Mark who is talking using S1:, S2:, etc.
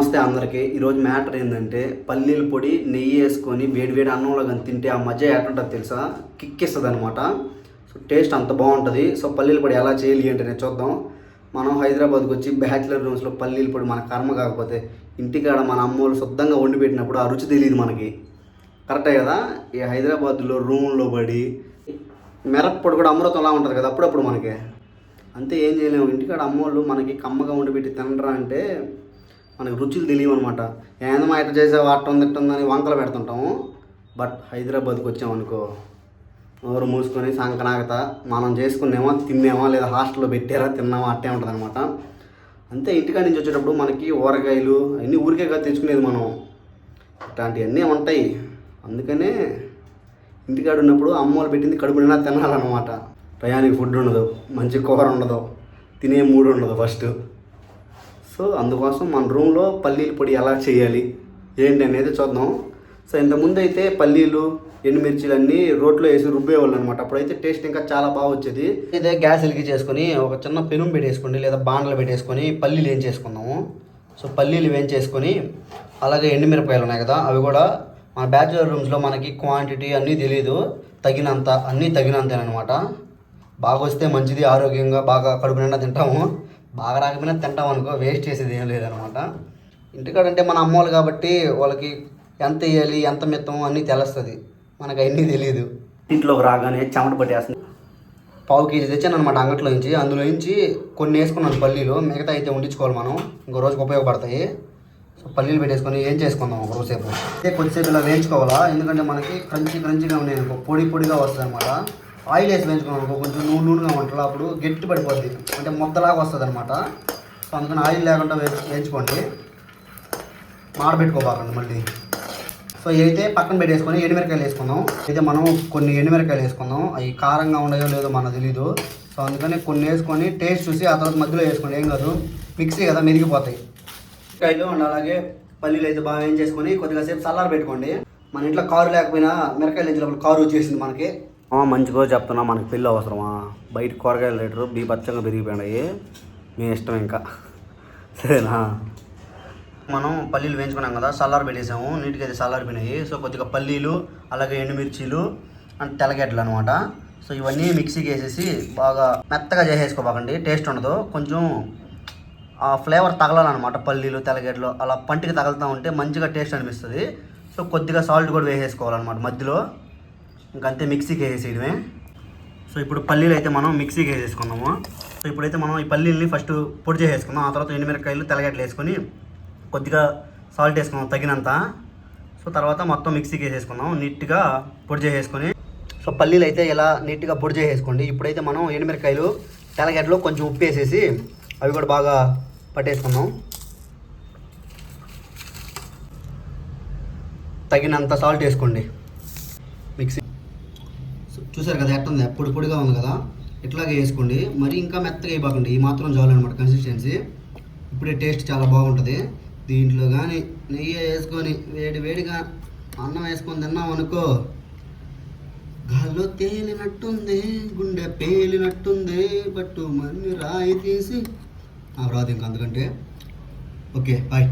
S1: నమస్తే అందరికీ. ఈరోజు మ్యాటర్ ఏంటంటే పల్లీల పొడి నెయ్యి వేసుకొని వేడి వేడి అన్నంలో కానీ తింటే ఆ మధ్య ఎట్లుంటుంది తెలుసా? కిక్కిస్తుంది అనమాట సో టేస్ట్ అంత బాగుంటుంది. సో పల్లీల పొడి ఎలా చేయాలి ఏంటి అనేది చూద్దాం. మనం హైదరాబాద్కి వచ్చి బ్యాచిలర్ రూమ్స్లో పల్లీల పొడి మన కర్మ కాకపోతే ఇంటికాడ మన అమ్మోళ్ళు శుద్ధంగా వండి పెట్టినప్పుడు ఆ రుచి తెలియదు మనకి. కరెక్టే కదా? ఈ హైదరాబాద్లో రూమ్లో పడి మెరప్పొడి కూడా అమృతంలా ఉంటుంది కదా అప్పుడప్పుడు మనకి. అంతే ఏం చేయలేము. ఇంటికాడ అమ్మోళ్ళు మనకి కమ్మగా వండి పెట్టి తినరా అంటే మనకి రుచులు తెలియవు అనమాట ఏదైనా ఇట్లా చేసే వాటం తిట్టుందని వంకలు పెడుతుంటాము. బట్ హైదరాబాద్కి వచ్చామనుకో నోరు మూసుకొని సంకనాగత మనం చేసుకున్నామా తిన్నామా లేదా హాస్టల్లో పెట్టారా తిన్నామా అట్టే ఉంటుంది అనమాట అంతే ఇంటికాడ నుంచి వచ్చేటప్పుడు మనకి ఊరగాయలు అన్నీ ఊరికే కాదు తెచ్చుకునేది మనం. ఇట్లాంటివన్నీ ఉంటాయి. అందుకనే ఇంటికాడ ఉన్నప్పుడు అమ్మవాళ్ళు పెట్టింది కడుపు నిండా తినాలన్నమాట. టయానికి ఫుడ్ ఉండదు మంచి కూర ఉండదు తినే మూడు ఉండదు ఫస్ట్ సో అందుకోసం మన రూమ్లో పల్లీల పొడి ఎలా చేయాలి ఏంటి అనేది చూద్దాం. సో ఇంతకుముందు అయితే పల్లీలు ఎండుమిర్చిలు అన్నీ రోట్లో వేసి రుబ్బేవాళ్ళు అనమాట అప్పుడైతే టేస్ట్ ఇంకా చాలా బాగా వచ్చేది. ఇదే గ్యాస్ వెలిగి చేసుకొని ఒక చిన్న పెనుం పెట్టేసుకోండి లేదా బాండలు పెట్టేసుకొని పల్లీలు ఏం చేసుకుందాము. సో పల్లీలు వేయించేసుకొని అలాగే ఎండుమిరపకాయలు ఉన్నాయి కదా అవి కూడా మన బ్యాచులర్ రూమ్స్లో మనకి క్వాంటిటీ అన్నీ తెలియదు తగినంత అన్నీ తగినంతేనమాట బాగా వస్తే మంచిది ఆరోగ్యంగా బాగా కడుపు నిండా తింటాము. బాగా రాకపోయినా తింటాం అనుకో వేస్ట్ చేసేది ఏం లేదనమాట. ఇంటికాడ అంటే మన అమ్మోళ్ళు కాబట్టి వాళ్ళకి ఎంత వేయాలి ఎంత మిత్తం అన్నీ తెలుస్తుంది. మనకు అన్నీ తెలియదు ఇంట్లోకి రాగానే చెమట పట్టేస్తుంది. పావు కేజీ తెచ్చాను అనమాట అంగట్లో నుంచి అందులో నుంచి కొన్ని వేసుకున్నాను పల్లీలు. మిగతా అయితే ఉండించుకోవాలి మనం. ఇంకో రోజుకి ఉపయోగపడతాయి. సో పల్లీలు పెట్టేసుకొని ఏం చేసుకుందాం ఒక రోజుసేపు? అయితే కొద్దిసేపు ఇలా వేయించుకోవాలా? ఎందుకంటే మనకి క్రంచి క్రంచిగా ఉన్నాయి పొడి పొడిగా వస్తుంది అనమాట ఆయిల్ వేసి వేయించుకున్నాం అనుకో కొంచెం నూనె నూనెగా ఉంటుంది అప్పుడు గట్టి పడిపోద్ది. అంటే ముద్దలాగా వస్తుంది అనమాట సో అందుకని ఆయిల్ లేకుండా వేయించుకోండి. మాడబెట్టుకోబాకండి మళ్ళీ. సో అయితే పక్కన పెట్టేసుకొని ఎండుమిరకాయలు వేసుకుందాం. అయితే మనం కొన్ని ఎండుమిరకాయలు వేసుకుందాం. అవి కారంగా ఉన్నాయో లేదో మనకు తెలీదు. సో అందుకని కొన్ని వేసుకొని టేస్ట్ చూసి ఆ తర్వాత మధ్యలో వేసుకోండి. ఏం కాదు మిక్సీ కదా మెరిగిపోతాయి. మిరకాయలు అండ్ అలాగే పల్లీలు అయితే బాగా ఏం చేసుకొని కొద్దిగా సేపు చల్లార పెట్టుకోండి మన ఇంట్లో కారు లేకపోయినా మిరకాయలు వేసినప్పుడు కారు వచ్చేసింది మనకి. మంచిగా చెప్తున్నా మనకి పెళ్ళి అవసరమా? బయట కూరగాయల రేటు బీభత్సంగా పెరిగిపోయినాయి. మీ ఇష్టం ఇంకా. సరేనా? మనం పల్లీలు వేయించుకున్నాం కదా సల్లారు పెట్టేసాము నీట్గా అయితే చల్లారిపోయినాయి సో కొద్దిగా పల్లీలు అలాగే ఎండుమిర్చీలు అండ్ తెల్లగడ్డలు అనమాట సో ఇవన్నీ మిక్సీకి వేసేసి బాగా మెత్తగా చేసేసుకోబాకండి టేస్ట్ ఉండదు. కొంచెం ఆ ఫ్లేవర్ తగలాలన్నమాట పల్లీలు తెల్లగడ్డలు అలా పంటికి తగులుతూ ఉంటే మంచిగా టేస్ట్ అనిపిస్తుంది. సో కొద్దిగా సాల్ట్ కూడా వేసేసుకోవాలన్నమాట మధ్యలో. ఇంకంతే మిక్సీకి వేసేయడమే. సో ఇప్పుడు పల్లీలు అయితే మనం మిక్సీకి వేసేసుకున్నాము సో ఇప్పుడైతే మనం ఈ పల్లీల్ని ఫస్ట్ పొడి చేసేసుకుందాం. ఆ తర్వాత ఎండుమిరకాయలు తెల్లగడ్డలు వేసుకొని కొద్దిగా సాల్ట్ వేసుకున్నాం తగినంత. సో తర్వాత మొత్తం మిక్సీకి వేసేసుకున్నాం నీట్గా పొడి చేసేసుకొని. సో పల్లీలు అయితే ఇలా నీట్గా పొడి చేసేసుకోండి. ఇప్పుడైతే మనం ఎండుమిరకాయలు తెల్లగడ్డలు కొంచెం ఉప్పు వేసేసి అవి కూడా బాగా పట్టేసుకుందాం. తగినంత సాల్ట్ వేసుకోండి. చూసారు కదా ఎట్టుంది పొడి పొడిగా ఉంది కదా. ఇట్లాగే వేసుకోండి. మరి ఇంకా మెత్తగా అయిపోకండి. ఈ మాత్రం చాలు అనమాట కన్సిస్టెన్సీ ఇప్పుడే టేస్ట్ చాలా బాగుంటుంది. దీంట్లో కానీ నెయ్యి వేసుకొని వేడి వేడిగా అన్నం వేసుకొని తిన్నాం అనుకో గాల్లో తేలినట్టుంది గుండె పేలినట్టుంది బట్టు మన్ని రాయి తీసి. రాదు ఇంకా అందుకంటే. Okay bye